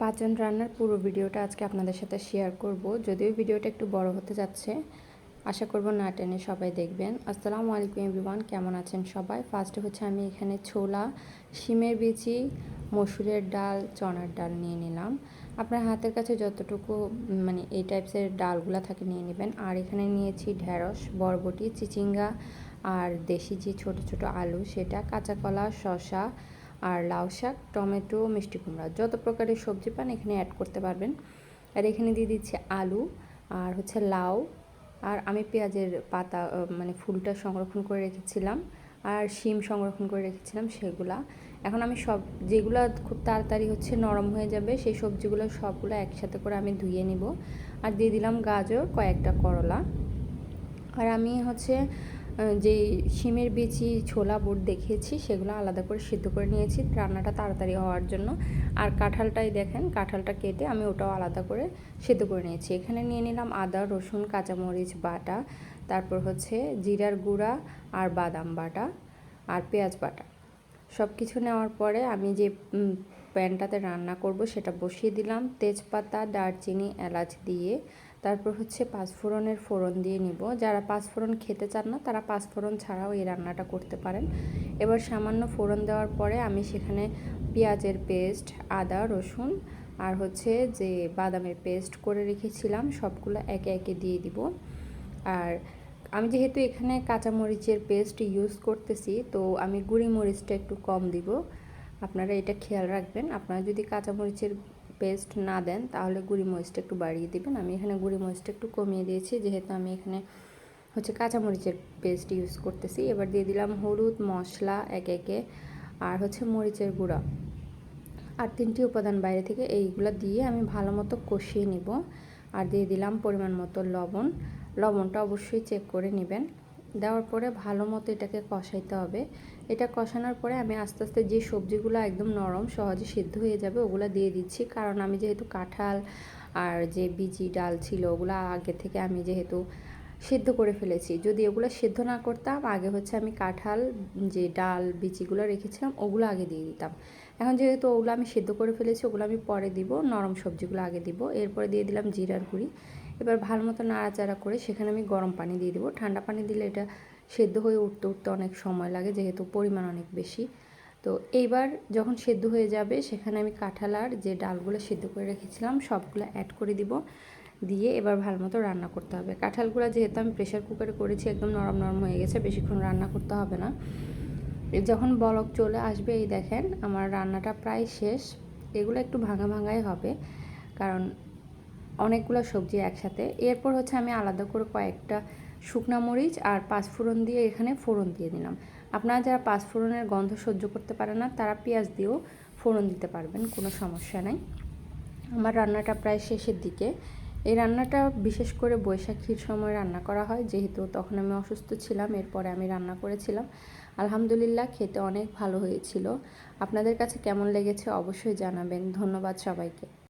পাঁচজন রান্নার পুরো ভিডিওটা আজকে আপনাদের সাথে শেয়ার করব। যদিও ভিডিওটা একটু বড় হতে যাচ্ছে, আশা করব না টেনে সবাই দেখবেন। আসসালামু আলাইকুম এভরিওয়ান কেমন আছেন সবাই? ফার্স্টে হচ্ছে আমি এখানে ছোলা, শিমের বিচি, মসুরের ডাল, চনার ডাল নিয়ে নিলাম। আপনার হাতের কাছে যতটুকু মানে এই টাইপসের ডালগুলো থাকে নিয়ে নেবেন। আর এখানে নিয়েছি ঢ্যাঁড়স বরবটি, চিচিঙ্গা আর দেশি যে ছোট ছোট আলু, সেটা কাঁচা কলা, শসা আর লাউ শাক, টমেটো, মিষ্টি কুমড়া, যত প্রকারের সবজি পান এখানে অ্যাড করতে পারবেন। আর এখানে দিয়ে দিচ্ছি আলু, আর হচ্ছে লাউ, আর আমি পেঁয়াজের পাতা মানে ফুলটা সংরক্ষণ করে রেখেছিলাম, আর শিম সংরক্ষণ করে রেখেছিলাম সেগুলা। এখন আমি সব, যেগুলো খুব তাড়াতাড়ি হচ্ছে নরম হয়ে যাবে, সেই সবজিগুলো সবগুলো একসাথে করে আমি ধুয়ে নিব। আর দিয়ে দিলাম গাজর, কয়েকটা করলা। আর আমি হচ্ছে যে শিমের বিচি, ছোলা, বুট দেখিয়েছি সেগুলো আলাদা করে সিদ্ধ করে নিয়েছি। রান্নাটা তাড়াতাড়ি হওয়ার জন্য। আর কাঁঠালটাই দেখেন, কাঁঠালটা কেটে আমি ওটাও আলাদা করে সিদ্ধ করে নিয়েছি। এখানে নিয়ে নিলাম আদা, রসুন, কাঁচামরিচ বাটা, তারপর হচ্ছে জিরার গুঁড়া আর বাদাম বাটা আর পেঁয়াজ বাটা। সব কিছু নেওয়ার পরে আমি যে প্যানটাতে রান্না করব সেটা বসিয়ে দিলাম। তেজপাতা, দারচিনি, এলাচ দিয়ে তারপর হচ্ছে পাঁচফোড়নের ফোড়ন দিয়ে নিব। যারা পাঁচফোড়ন খেতে চান না, তারা পাঁচফোড়ন ছাড়াও এই রান্নাটা করতে পারেন। এবার সামান্য ফোড়ন দেওয়ার পরে আমি সেখানে পেঁয়াজের পেস্ট, আদা, রসুন আর হচ্ছে যে বাদামের পেস্ট করে রেখেছিলাম, সবগুলো একে একে দিয়ে দিব। আর আমি যেহেতু এখানে কাঁচামরিচের পেস্ট ইউজ করতেছি, তো আমি গুঁড়ি মরিচটা একটু কম দিব। আপনারা এটা খেয়াল রাখবেন। আপনারা যদি কাঁচামরিচের পেস্ট না দেন, তাহলে গুঁড়ি মরিচটা একটু বাড়িয়ে দেবেন। আমি এখানে গুঁড়ি মরিচটা একটু কমিয়ে দিয়েছি, যেহেতু আমি এখানে হচ্ছে কাঁচামরিচের পেস্ট ইউজ করতেছি। এবার দিয়ে দিলাম হলুদ, মশলা একে একে, আর হচ্ছে মরিচের গুঁড়া। আর তিনটি উপাদান বাইরে থেকে এইগুলো দিয়ে আমি ভালো মতো কষিয়ে নিব। আর দিয়ে দিলাম পরিমাণ মতো লবণ। লবণটা অবশ্যই চেক করে নেবেন। দেওয়ার পরে ভালো মতো এটাকে কষাইতে হবে। এটা কষানোর পরে আমি আস্তে আস্তে যে সবজিগুলো একদম নরম, সহজে সিদ্ধ হয়ে যাবে, ওগুলো দিয়ে দিচ্ছি। কারণ আমি যেহেতু কাঁঠাল আর যে বিজি ডাল ছিল, ওগুলো আগে থেকে আমি যেহেতু সেদ্ধ করে ফেলেছি। যদি ওগুলো সেদ্ধ না করতাম, আগে হচ্ছে আমি কাঁঠাল, যে ডাল, বিচিগুলো রেখেছিলাম, ওগুলো আগে দিয়ে দিতাম। এখন যেহেতু ওগুলো আমি সেদ্ধ করে ফেলেছি, ওগুলো আমি পরে দিব, নরম সবজিগুলো আগে দিব। এরপরে দিয়ে দিলাম জিরার গুঁড়ি। এবার ভালো মতো নাড়াচাড়া করে সেখানে আমি গরম পানি দিয়ে দিব। ঠান্ডা পানি দিলে এটা সেদ্ধ হয়ে উঠতে উঠতে অনেক সময় লাগে, যেহেতু পরিমাণ অনেক বেশি। তো এইবার যখন সেদ্ধ হয়ে যাবে, সেখানে আমি কাঁঠাল আর যে ডালগুলো সেদ্ধ করে রেখেছিলাম, সবগুলো অ্যাড করে দিব। দিয়ে এবার ভালো মতো রান্না করতে হবে। কাঁঠালগুলো যেহেতু আমি প্রেশার কুকারে করেছি, একদম নরম নরম হয়ে গেছে, বেশিক্ষণ রান্না করতে হবে না। যখন বলক চলে আসবে, এই দেখেন আমার রান্নাটা প্রায় শেষ। এগুলো একটু ভাঙা ভাঙাই হবে, কারণ অনেকগুলো সবজি একসাথে। এরপর হচ্ছে আমি আলাদা করে কয়েকটা শুকনা মরিচ আর পাঁচফোড়ন দিয়ে এখানে ফোড়ন দিয়ে দিলাম। আপনারা যারা পাঁচফোড়নের গন্ধ সহ্য করতে পারে না, তারা পেঁয়াজ দিয়েও ফোড়ন দিতে পারবেন, কোনো সমস্যা নাই। আমার রান্নাটা প্রায় শেষের দিকে। এই রান্নাটা বিশেষ করে বৈশাখীর সময় রান্না করা হয়। যেহেতু তখন আমি অসুস্থ ছিলাম, এরপরে আমি রান্না করেছিলাম। আলহামদুলিল্লাহ খেতে অনেক ভালো হয়েছিল। আপনাদের কাছে কেমন লেগেছে অবশ্যই জানাবেন। ধন্যবাদ সবাইকে।